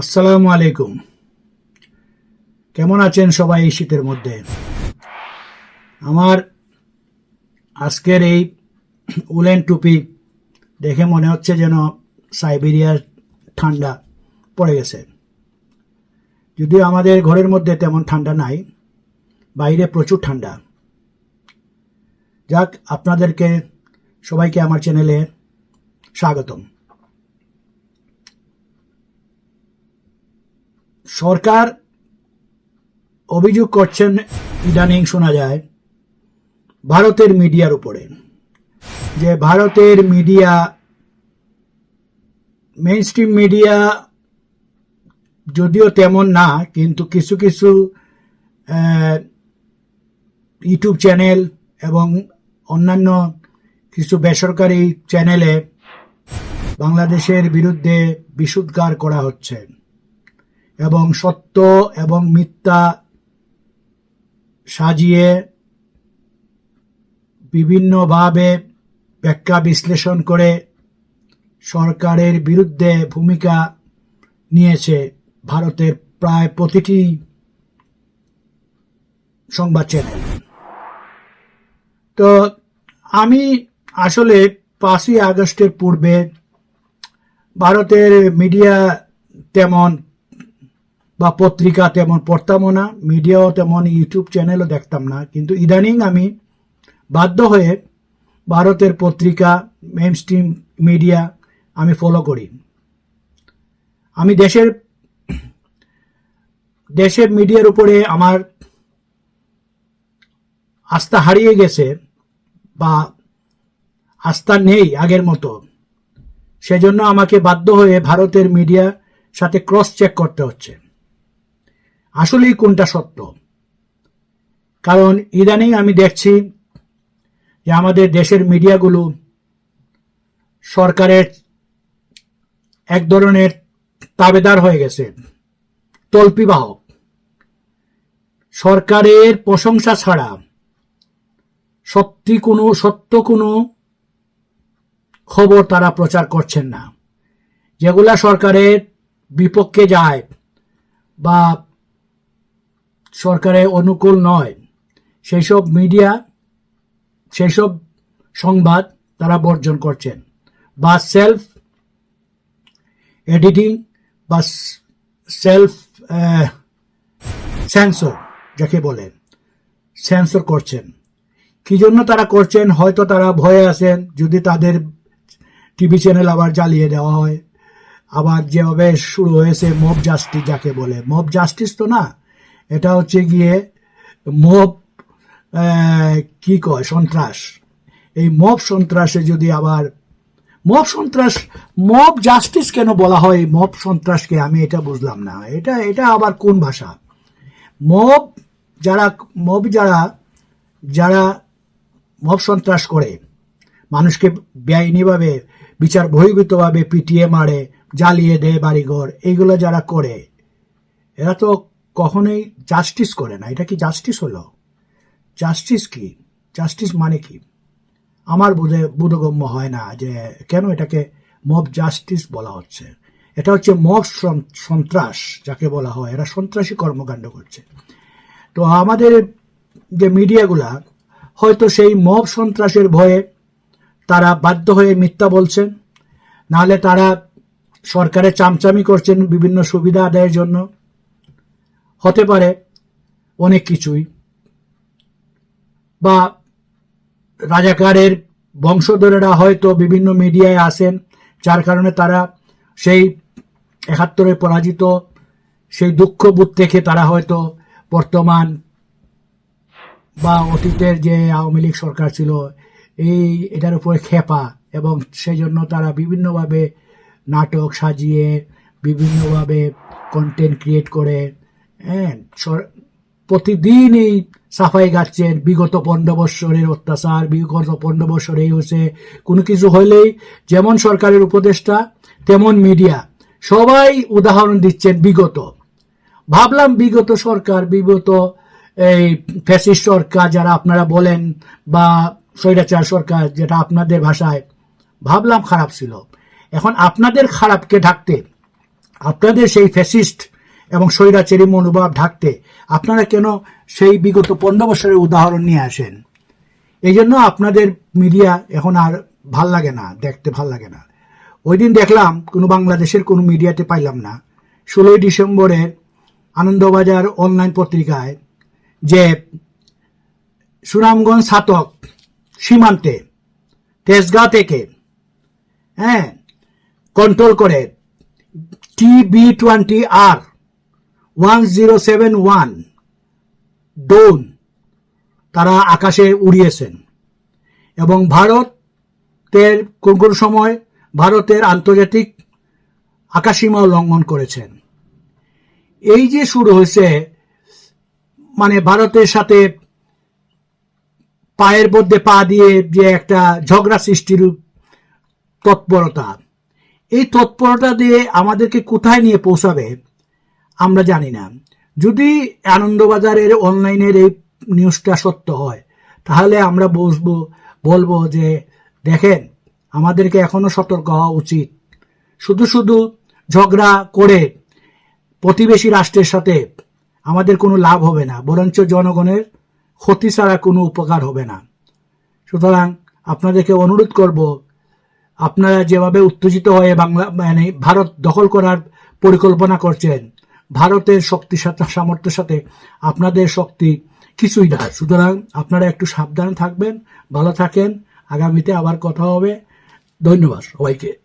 আসসালামু আলাইকুম। কেমন আছেন সবাই এই শীতের মধ্যে? আমার আজকের এই উলেন টুপি দেখে মনে হচ্ছে যেন সাইবেরিয়ার ঠান্ডা পড়ে গেছে। যদিও আমাদের ঘরের মধ্যে তেমন ঠান্ডা নাই, বাইরে প্রচুর ঠান্ডা। যাক, আপনাদেরকে সবাইকে আমার চ্যানেলে স্বাগতম। সরকার অভিযোগ করছেন, ইদানিং শোনা যায়, ভারতের মিডিয়ার উপরে, যে ভারতের মিডিয়া মেইন স্ট্রিম মিডিয়া যদিও তেমন না, কিন্তু কিছু কিছু ইউটিউব চ্যানেল এবং অন্যান্য কিছু বেসরকারি চ্যানেলে বাংলাদেশের বিরুদ্ধে বিশুদ্ধার করা হচ্ছে। এবং সত্য এবং মিথ্যা সাজিয়ে বিভিন্নভাবে ব্যাখ্যা বিশ্লেষণ করে সরকারের বিরুদ্ধে ভূমিকা নিয়েছে ভারতের প্রায় প্রতিটি সংবাদ চ্যানেল। তো আমি আসলে পাঁচই আগস্টের পূর্বে ভারতের মিডিয়া তেমন বা পত্রিকা তেমন পড়তামও না, মিডিয়াও তেমন ইউটিউব চ্যানেলও দেখতাম না। কিন্তু ইদানিং আমি বাধ্য হয়ে ভারতের পত্রিকা মেন স্ট্রিম মিডিয়া আমি ফলো করি। আমি দেশের দেশের মিডিয়ার উপরে আমার আস্থা হারিয়ে গেছে বা আস্থা নেই আগের মতো। সেজন্য আমাকে বাধ্য হয়ে ভারতের মিডিয়া সাথে ক্রস চেক করতে হচ্ছে। আসলেই কোনটা সত্য? কারণ ইদানিং আমি দেখছি যে আমাদের দেশের মিডিয়াগুলো সরকারের এক ধরনের তাবেদার হয়ে গেছে, তল্পিবাহক। সরকারের প্রশংসা ছাড়া সত্যি কোনো, সত্য কোনো খবর তারা প্রচার করছেন না। যেগুলা সরকারের বিপক্ষে যায় বা সরকারের অনুকূল নয়। সেই সব মিডিয়া সেই সব সংবাদ তারা বর্জন করছেন। বা সেলফ এডিটিং বা সেলফ সেন্সর যাকে বলে সেন্সর করছেন। কি জন্য তারা করছেন? হয়তো তারা ভয়ে আছেন। যদি তাদের টিভি চ্যানেল আবার জ্বালিয়ে দেওয়া হয়। আবার যেভাবে শুরু হয়েছে মব জাস্টিস যাকে বলে। মব জাস্টিস তো না এটা হচ্ছে গিয়ে আহ, কি কয় সন্ত্রাস। এই মব সন্ত্রাসে যদি আবার মব সন্ত্রাস মব জাস্টিস কেন বলা হয় এই মব সন্ত্রাসকে? আমি এটা বুঝলাম না। এটা এটা আবার কোন ভাষা? মব যারা মব যারা যারা মব সন্ত্রাস করে মানুষকে বেআইনিভাবে বিচার বহির্ভূতভাবে পিটিয়ে মারে জ্বালিয়ে দেয় বাড়িঘর এইগুলো যারা করে এরা তো কখনোই জাস্টিস করে না। এটা কি জাস্টিস হলো? জাস্টিস কি? জাস্টিস মানে কি? আমার বোধে, বোধগম্য হয় না যে কেন এটাকে মব জাস্টিস বলা হচ্ছে। এটা হচ্ছে মব সন- সন্ত্রাস যাকে বলা হয়। এরা সন্ত্রাসী কর্মকাণ্ড করছে। তো আমাদের যে মিডিয়াগুলা, হয়তো সেই মব সন্ত্রাসের ভয়ে তারা বাধ্য হয়ে মিথ্যা বলছেন। নাহলে তারা সরকারের চামচামি করছেন বিভিন্ন সুবিধা আদায়ের জন্য। হতে পারে অনেক কিছুই। বা রাজাকারের বংশধরেরা হয়তো বিভিন্ন মিডিয়ায় আসেন, যার কারণে তারা সেই একাত্তরে পরাজিত, সেই দুঃখবোধ থেকে তারা হয়তো বর্তমান বা অতীতের যে আওয়ামী লীগ সরকার ছিল, এই এটার উপরে খেপা এবং সেই জন্য তারা বিভিন্নভাবে নাটক সাজিয়ে, বিভিন্নভাবে কন্টেন্ট ক্রিয়েট করে হ্যাঁ সর- প্রতিদিনই সাফাই গাচ্ছেন বিগত পনেরো বৎসরের অত্যাচার, বিগত পনেরো বৎসর এই হচ্ছে কোনো কিছু হলেই যেমন সরকারের উপদেষ্টা, তেমন মিডিয়া। সবাই উদাহরণ দিচ্ছেন বিগত। ভাবলাম বিগত সরকার, বিগত এই ফ্যাসিস্ট সরকার যারা আপনারা বলেন বা স্বৈরাচার সরকার যেটা আপনাদের ভাষায়, ভাবলাম খারাপ ছিল। এখন আপনাদের খারাপকে ঢাকতে আপনাদের সেই ফ্যাসিস্ট এবং স্বৈরাচারী মনোভাব ঢাকতে আপনারা কেন সেই বিগত পনেরো বছরের উদাহরণ নিয়ে আসেন? এই জন্য আপনাদের মিডিয়া এখন আর ভালো লাগে না, দেখতে ভালো লাগে না। ওই দিন দেখলাম কোনো বাংলাদেশের কোনো মিডিয়াতে পাইলাম না। ষোলোই ডিসেম্বরের আনন্দবাজার অনলাইন পত্রিকায় যে সুনামগঞ্জ ছাতক সীমান্তে, তেজগাঁ থেকে হ্যাঁ কন্ট্রোল করে T B twenty R one zero seven one drone তারা আকাশে উড়িয়েছেন। এবং ভারতের কোন কোন সময় ভারতের আন্তর্জাতিক আকাশসীমাও লঙ্ঘন করেছেন। এই যে শুরু হয়েছে মানে ভারতের সাথে পায়ের মধ্যে পা দিয়ে যে একটা ঝগড়া সৃষ্টির তৎপরতা, এই তৎপরতা দিয়ে আমাদেরকে কোথায় নিয়ে পৌঁছাবে? আমরা জানি না। যদি আনন্দবাজারের অনলাইনের এই নিউজটা সত্য হয়, তাহলে আমরা বসবো, বলব যে, দেখেন, আমাদেরকে এখনও সতর্ক হওয়া উচিত। শুধু শুধু ঝগড়া করে প্রতিবেশী রাষ্ট্রের সাথে আমাদের কোনো লাভ হবে না, বরঞ্চ জনগণের ক্ষতি ছাড়া কোনো উপকার হবে না। সুতরাং আপনাদেরকে অনুরোধ করব, আপনারা যেভাবে উত্তেজিত হয়ে বাংলা মানে ভারত দখল করার পরিকল্পনা করছেন ভারতের শক্তি সামর্থ্যের সাথে আপনাদের শক্তি কিছুই না সুতরাং আপনারা একটু সাবধান থাকবেন, ভালো থাকেন। আগামীতে আবার কথা হবে। ধন্যবাদ সবাইকে।